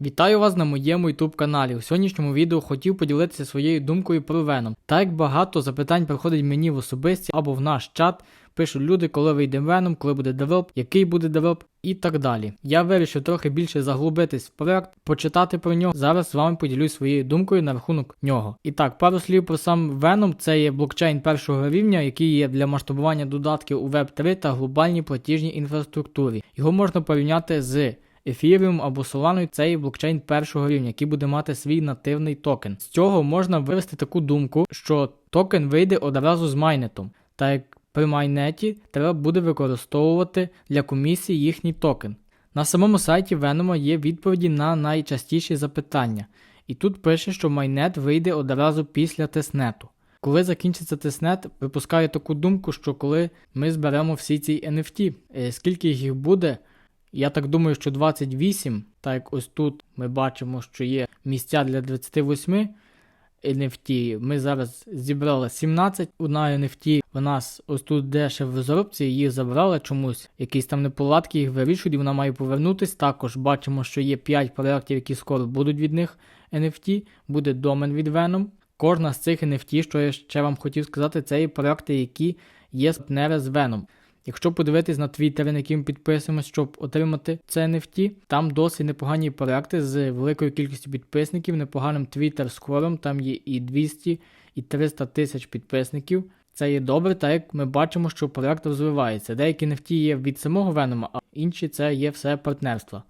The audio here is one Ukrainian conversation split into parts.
Вітаю вас на моєму YouTube каналі. У сьогоднішньому відео хотів поділитися своєю думкою про Venom. Так як багато запитань приходить мені в особисті або в наш чат, пишуть люди, коли вийде Venom, коли буде девелоп, який буде девелоп і так далі. Я вирішив трохи більше заглубитись в проект, почитати про нього. Зараз з вами поділюсь своєю думкою на рахунок нього. І так, пару слів про сам Venom. Це є блокчейн першого рівня, який є для масштабування додатків у Web3 та глобальній платіжній інфраструктурі. Його можна порівняти з Ethereum або Solana це є блокчейн першого рівня, який буде мати свій нативний токен. З цього можна вивести таку думку, що токен вийде одразу з майнетом, так як при майнеті треба буде використовувати для комісії їхній токен. На самому сайті Venom є відповіді на найчастіші запитання, і тут пише, що майнет вийде одразу після тестнету. Коли закінчиться тестнет, випускаю таку думку, що коли ми зберемо всі ці NFT, е, скільки їх буде, я так думаю, що 28, так як ось тут ми бачимо, що є місця для 28 NFT. Ми зараз зібрали 17. Одна NFT в нас ось тут дешев в розробці, її забрали чомусь. Якісь там неполадки їх вирішують, і вона має повернутись. Також бачимо, що є 5 проєктів, які скоро будуть від них NFT. Буде домен від Venom. Кожна з цих NFT, що я ще вам хотів сказати, це є проекти, які є партнери з Venom. Якщо подивитись на твіттери, на які ми підписуємось, щоб отримати це NFT, там досить непогані проекти з великою кількістю підписників, непоганим твіттер скором, там є і 200, і 300 тисяч підписників. Це є добре, так як ми бачимо, що проект розвивається. Деякі NFT є від самого Венома, а інші це є все партнерства.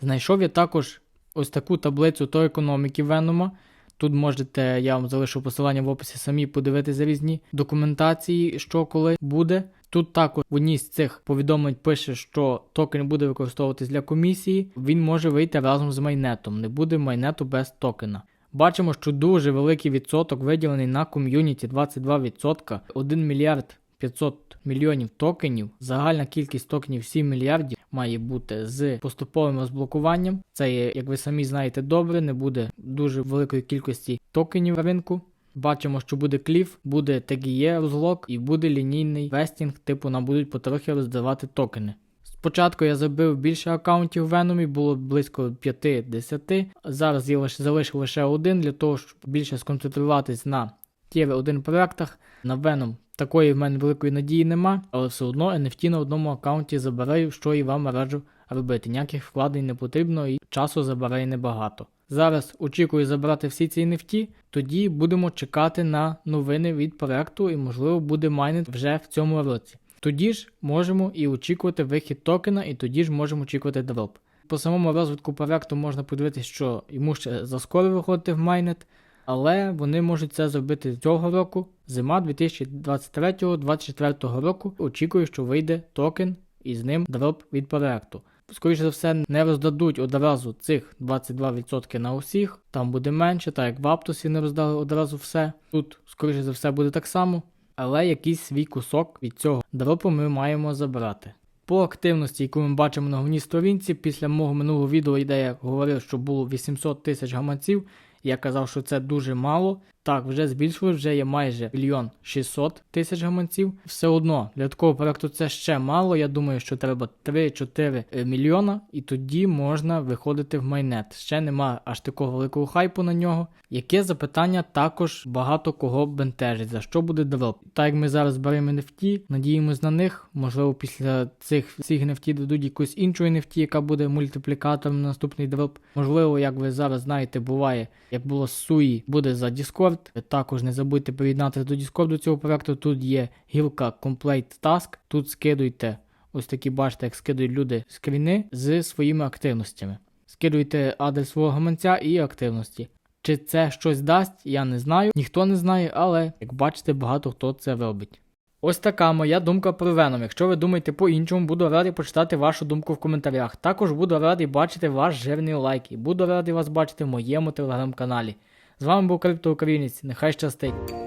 Знайшов я також ось таку таблицю то економіки Венома. Тут можете, я вам залишу посилання в описі самі подивитися різні документації, що коли буде. Тут також в одній з цих повідомлень пише, що токен буде використовуватись для комісії, він може вийти разом з майнетом, не буде майнету без токена. Бачимо, що дуже великий відсоток виділений на ком'юніті 22%, 1 мільярд 500 мільйонів токенів. Загальна кількість токенів 7 мільярдів має бути з поступовим розблокуванням. Це як ви самі знаєте, добре, не буде дуже великої кількості токенів ринку. Бачимо, що буде кліф, буде TGE розлок і буде лінійний вестінг, типу нам будуть потрохи роздавати токени. Спочатку я забив більше аккаунтів в Venom, було близько 5-10. Зараз я лише залишив лише один для того, щоб більше сконцентруватись на тір 1 проектах. На Venom такої в мене великої надії нема, але все одно NFT на одному аккаунті забираю, що і вам раджу робити. Ніяких вкладень не потрібно і часу забирає небагато. Зараз очікую забрати всі ці NFT, тоді будемо чекати на новини від проекту і, можливо, буде майнинг вже в цьому році. Тоді ж можемо і очікувати вихід токена, і тоді ж можемо очікувати дроп. По самому розвитку проекту можна подивитися, що йому ще заскоро виходити в майнет, але вони можуть це зробити цього року, зима 2023-2024 року. Очікую, що вийде токен і з ним дроп від проекту. Скоріше за все, не роздадуть одразу цих 22% на усіх, там буде менше, так як в Аптосі не роздали одразу все. Тут, скоріше за все, буде так само, але якийсь свій кусок від цього дропу ми маємо забрати. По активності, яку ми бачимо на головній сторінці, після мого минулого відео, де я говорив, що було 800 тисяч гаманців, я казав, що це дуже мало. Так, вже збільшилось, вже є майже мільйон 600 тисяч гаманців. Все одно для такого проекту це ще мало. Я думаю, що треба 3-4 мільйона, і тоді можна виходити в майнет. Ще нема аж такого великого хайпу на нього. Яке запитання також багато кого бентежить, за що буде дроп. Так як ми зараз беремо NFT, надіємось на них. Можливо, після цих всіх NFT дадуть якусь іншу NFT, яка буде мультиплікатором на наступний дроп. Можливо, як ви зараз знаєте, буває, як було з Суї, буде за Discord. Також не забудьте приєднатися до Discord до цього проекту. Тут є гілка Complete Task. Тут скидуйте, ось такі бачите, як скидують люди скріни з своїми активностями. Скидуйте адрес свого гаманця і активності. Чи це щось дасть, я не знаю, ніхто не знає, але як бачите, багато хто це робить. Ось така моя думка про Веном. Якщо ви думаєте по-іншому, буду радий почитати вашу думку в коментарях. Також буду радий бачити ваш жирний лайк і буду радий вас бачити в моєму телеграм-каналі. З вами був Криптоукраїнець, нехай щастить.